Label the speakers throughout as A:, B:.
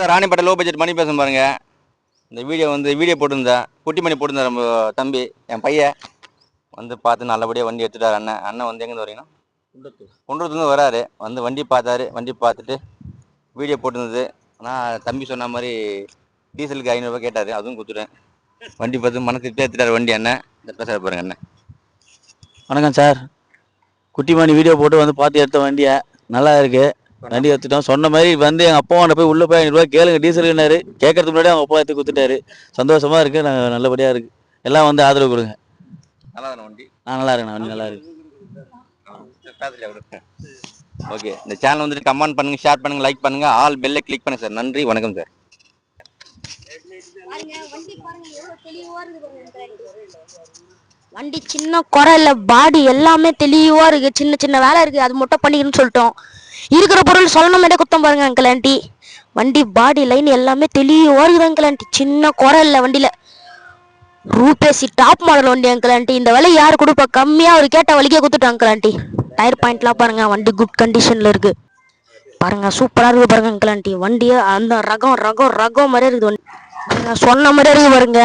A: Sir Ranipet low budget Mani பேசும் பாருங்க. இந்த வீடியோ வந்து வீடியோ போட்டிருந்தேன் குட்டி மணி போட்டிருந்தேன் நம்ம தம்பி என் பையன் வந்து பார்த்து நல்லபடியாக வண்டி எடுத்துட்டார். அண்ணன் அண்ணன் வந்து எங்கேருந்து வரீங்கன்னா குன்றத்துலேருந்து வராரு. வந்து வண்டி பார்த்தாரு. வண்டி பார்த்துட்டு வீடியோ போட்டிருந்தது. ஆனால் தம்பி சொன்ன மாதிரி டீசலுக்கு ஐநூறுரூவா கேட்டார். அதுவும் கொடுத்துட்டேன். வண்டி பார்த்து மனசு திருப்தியாக எடுத்துட்டார் வண்டி அண்ணன். இந்த பேசுகிற பாருங்க அண்ணன்.
B: வணக்கம் சார். குட்டிமணி வீடியோ போட்டு வந்து பார்த்து எடுத்த வண்டியை நல்லா இருக்கு. வண்டி எடுத்துட்டோம் சொன்ன மாதிரி வந்து எங்கள் அப்பா போய் உள்ளே போய் ஐநூறுரூவா கேளுங்க டீசலுக்குனாரு கேட்கறதுக்கு முன்னாடி அவங்க அப்பா எடுத்து கொடுத்துட்டாரு. சந்தோஷமா இருக்கு. நாங்கள் நல்லபடியாக இருக்கு. எல்லாம் வந்து ஆதரவு கொடுங்க.
A: நல்லா தானே வண்டி?
B: நான் நல்லா இருக்கேன். வண்டி நல்லா இருக்கு.
A: ஓகே. இந்த சேனல் வந்துட்டு கமெண்ட் பண்ணுங்க ஷேர் பண்ணுங்க லைக் பண்ணுங்க. ஆல் பெல்லை கிளிக் பண்ணுங்க சார் நன்றி வணக்கம் சார்
C: இருக்கு வண்டி சின்ன குறை இல்ல பாடி எல்லாமே தெளிவா இருக்கு. சின்ன சின்ன வேலை இருக்கு. அது மட்டும் பண்ணிக்கணும்னு சொல்லிட்டோம். இருக்கிற பொருள் சொல்லணும் மாதிரி குத்தம் பாருங்க அங்கிள் ஆண்டி வண்டி பாடி லைன் எல்லாமே தெளிவா இருக்குது அங்கிள் ஆண்டி சின்ன குறை இல்லை வண்டியில். ரூபேசி டாப் மாடல் வண்டி அங்கிள் ஆண்டி இந்த விலை யார் கொடுப்பா? கம்மியாக அவர் கேட்ட வலிக்கே கொடுத்துட்டோம் அங்கிள் ஆண்டி டயர் பாயிண்ட்லாம் பாருங்க வண்டி குட் கண்டிஷனில் இருக்கு. பாருங்க சூப்பராக இருக்கு பாருங்க அங்கிள் ஆண்டி வண்டியே அந்த ரகம் ரகம் ரகம் மாதிரி இருக்குது வண்டி. நான் சொன்ன மாதிரி இருக்கு பாருங்க.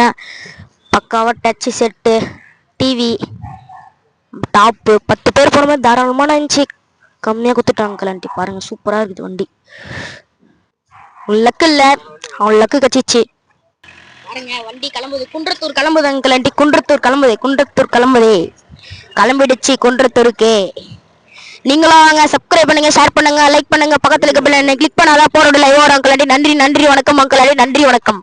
C: பக்காவாக டச்சு செட்டு டிவி டாப்பு பத்து பேர் போன மாதிரி தாராளமான இருந்துச்சு. கம்மியாக கொடுத்துட்டாங்க கலாண்டி பாருங்க சூப்பராக இருக்குது வண்டி. உன் லக்கு இல்லை. அவன் லக்கு கச்சிச்சு. பாருங்க வண்டி கிளம்புது. குன்றத்தூர் கிளம்புது அங்கிளாண்டி குன்றத்தூர் கிளம்புது. குன்றத்தூர் கிளம்புதே. கிளம்பிடுச்சு குன்றத்தூருக்கு. நீங்களும் வாங்க. சப்ஸ்கிரைப் பண்ணுங்க ஷேர் பண்ணுங்க லைக் பண்ணுங்க. பக்கத்துல இருக்க பிள்ளை கிளிக் பண்ணாதான் போறோட லைவ் வரும் அங்கிளாண்டி நன்றி நன்றி வணக்கம் அங்கிளாண்டி நன்றி வணக்கம்.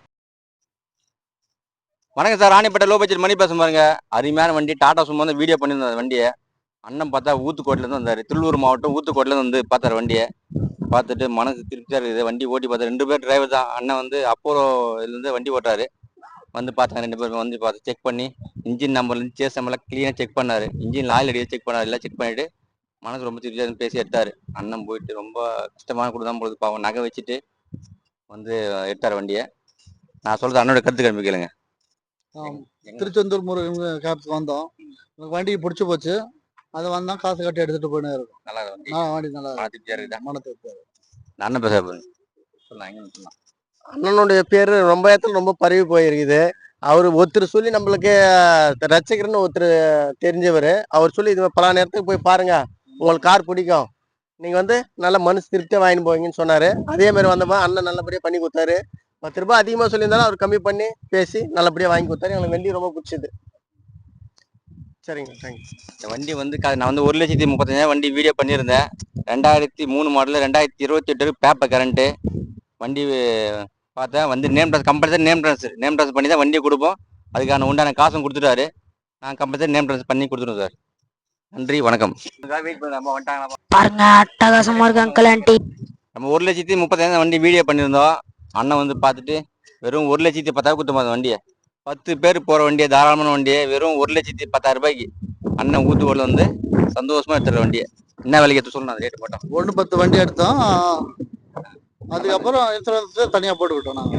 A: வணக்கம் sir Ranipet low budget Mani பேசும் பாருங்க. அருமையான வண்டி. டாடா சும்மா வந்து வீடியோ பண்ணியிருந்தேன் அந்த வண்டியை. அண்ணன் பார்த்தா ஊத்துக்கோட்டிலேருந்து வந்தார். திருவள்ளூர் மாவட்டம் ஊத்துக்கோட்டிலேருந்து வந்து பார்த்தாரு வண்டியை. பார்த்துட்டு மனசு திருப்தியாக இருக்குது. வண்டி ஓட்டி பார்த்து ரெண்டு பேர் டிரைவர் தான். அண்ணன் வந்து அப்போலோலேருந்து வண்டி ஓட்டாரு வந்து பார்த்தாங்க. ரெண்டு பேரும் வந்து பார்த்து செக் பண்ணி இன்ஜின் நம்பர்லேருந்து சேஸ் நம்பர்லாம் க்ளீனாக செக் பண்ணாரு. இன்ஜின் ஆயில் அடியை செக் பண்ணாரு. எல்லாம் செக் பண்ணிட்டு மனசு ரொம்ப திருப்தியாக இருந்து பேசி எடுத்தாரு. அண்ணன் போயிட்டு ரொம்ப கஷ்டமான கூட தான் பொழுது பாவம் நகை வச்சுட்டு வந்து எடுத்தார் வண்டியை. நான் சொல்றது அண்ணனோட கருத்து கிளம்பி கேளுங்க.
D: திருச்செந்தூர் முருகன் கேப்க்கு வந்தோம். எனக்கு வண்டி பிடிச்சி போச்சு. அது வந்தா காசு கட்டி எடுத்துட்டு போயினே இருக்கும்.
A: நல்லா இருக்கு வண்டி
D: நான் வண்டி நல்லா
A: மன திருப்தியா இருக்குதா
D: மன
A: நான் அண்ணன் பேச எங்க சொல்லலாம்
E: அண்ணனுடைய பேரு ரொம்ப இடத்துல ரொம்ப பரவி போயிருக்குது. அவர் ஒருத்தர் சொல்லி நம்மளுக்கு ரசிகர்னு ஒருத்தர் தெரிஞ்சவர். அவர் சொல்லி இது பல நேரத்துக்கு போய் பாருங்க. உங்களுக்கு கார் பிடிக்கும். நீங்க வந்து நல்ல மனசு திருப்தியா வாங்கிட்டு போவீங்கன்னு சொன்னாரு. அதே மாதிரி வந்தப்ப அண்ணன் நல்லபடியா பண்ணி கொடுத்தாரு. பத்து ரூபாய் அதிகமா சொல்லியிருந்தாலும் அவர் கம்மி பண்ணி பேசி நல்லபடியா வாங்கி கொடுத்தாரு. எங்களுக்கு வண்டி ரொம்ப பிடிச்சது. சரிங்க தேங்க்ஸ்
A: இந்த வண்டி வந்து க- நான் வந்து ஒரு லட்சத்தி முப்பத்தஞ்சாயிரம் வண்டி வீடியோ பண்ணியிருந்தேன். ரெண்டாயிரத்தி மூணு மாடல் ரெண்டாயிரத்தி இருபத்தி எட்டு பேப்பர் கரண்ட்டு வண்டி அஹ், பார்த்தேன். வந்து name trans compulsory name trans name trans பண்ணி தான் வண்டியை கொடுப்போம். அதுக்கான உண்டான காசும் கொடுத்துட்டாரு. நான் கம்பல்சரி நேம் ட்ரான்ஸ் பண்ணி கொடுத்துருவோம் சார். நன்றி வணக்கம். வெயிட் பண்ண நம்ம வந்துட்டாங்க
C: பாருங்க அட்டகாசமா இருக்கு அங்கிள் ஆண்டி
A: நம்ம ஒரு லட்சத்தி முப்பத்தாயிரம் வண்டி வீடியோ பண்ணியிருந்தோம். அண்ணன் வந்து பார்த்துட்டு வெறும் ஒரு லட்சத்தி பத்தாயிரம் கொடுத்தோம் அந்த வண்டியை. பத்து பேர் போகிற வண்டியை தாராளமான வண்டியை வெறும் ஒரு லட்சத்தி பத்தாயிரம் ரூபாய்க்கு அண்ணன் ஊத்துக்கோல வந்து சந்தோஷமா எடுத்துற வண்டியை. என்ன விலைக்கு எடுத்து சொல்லணும்? அந்த ரேட்டு போட்டோம்
D: ஒன்று பத்து வண்டி எடுத்தோம். அதுக்கப்புறம் இன்சூரன்ஸ் தனியா போட்டுக்கிட்டோம் நாங்க.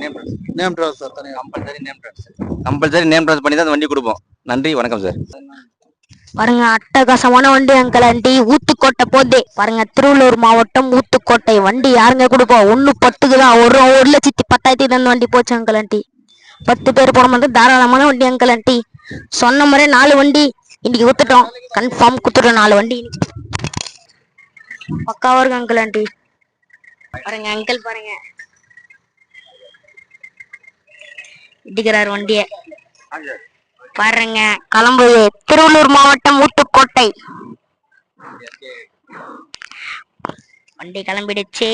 A: நேம் ட்ரான்ஸ்
D: நேம் ட்ரான்ஸ்ஃபர் தனியா.
A: Compulsory name trans compulsory name trans பண்ணி தான் அந்த வண்டி கொடுப்போம். நன்றி வணக்கம் சார்
C: பாருங்க அட்டகாசமான வண்டி அங்கிள் ஆண்டி. ஊத்துக்கோட்டை போதே. பாருங்க திருவள்ளூர் மாவட்டம் ஊத்துக்கோட்டை வண்டி யாருங்க கொடுப்போம்? ஒண்ணு பத்துக்கு தான். ஒரு ஒரு லட்சத்தி பத்தாயிரத்தி தான் வண்டி போச்சு அங்கிள் ஆண்டி. பத்து பேர் போன மாதிரி தாராளமான வண்டி அங்கிள் ஆண்டி சொன்ன மாதிரி நாலு வண்டி இன்னைக்கு குத்துட்டோம். கன்ஃபார்ம் குத்துட்டோம் நாலு வண்டி. இன்னைக்கு. பக்காவா இருக்கு அங்கிள் ஆண்டி பாருங்க அங்கிள் பாருங்க. இடிக்கிறார் வண்டிய. பாருங்க கிளம்புது. திருவள்ளூர் மாவட்டம் ஊத்துக்கோட்டை. வண்டி கிளம்பிடுச்சு.